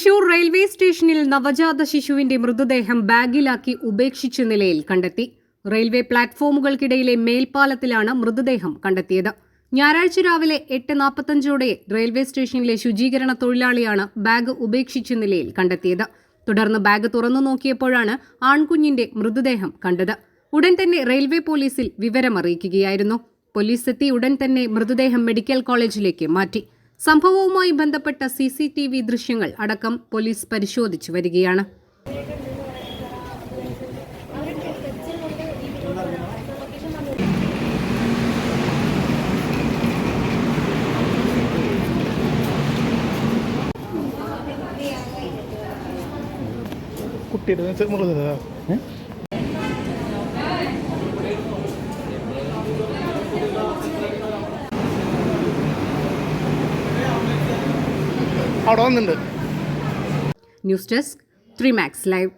Thrissur railway സ്റ്റേഷനിൽ നവജാത ശിശുവിന്റെ മൃതദേഹം ബാഗിലാക്കി ഉപേക്ഷിച്ച നിലയിൽ കണ്ടെത്തി. റെയിൽവേ പ്ലാറ്റ്ഫോമുകൾക്കിടയിലെ മേൽപ്പാലത്തിലാണ് മൃതദേഹം കണ്ടെത്തിയത്. ഞായറാഴ്ച രാവിലെ എട്ട് നാൽപ്പത്തഞ്ചോടെ റെയിൽവേ സ്റ്റേഷനിലെ ശുചീകരണ തൊഴിലാളിയാണ് ബാഗ് ഉപേക്ഷിച്ച നിലയിൽ കണ്ടെത്തിയത്. തുടർന്ന് ബാഗ് തുറന്നു നോക്കിയപ്പോഴാണ് ആൺകുഞ്ഞിന്റെ മൃതദേഹം കണ്ടത്. ഉടൻ തന്നെ റെയിൽവേ പോലീസിൽ വിവരമറിയിക്കുകയായിരുന്നു. പോലീസ് എത്തി ഉടൻ തന്നെ മൃതദേഹം മെഡിക്കൽ കോളേജിലേക്ക് മാറ്റി. സംഭവവുമായി ബന്ധപ്പെട്ട സി സി ടി വി ദൃശ്യങ്ങൾ അടക്കം പോലീസ് പരിശോധിച്ചു വരികയാണ്. കുട്ടിയുടെ അവിടെ വന്നിട്ടുണ്ട്. News desk three max live.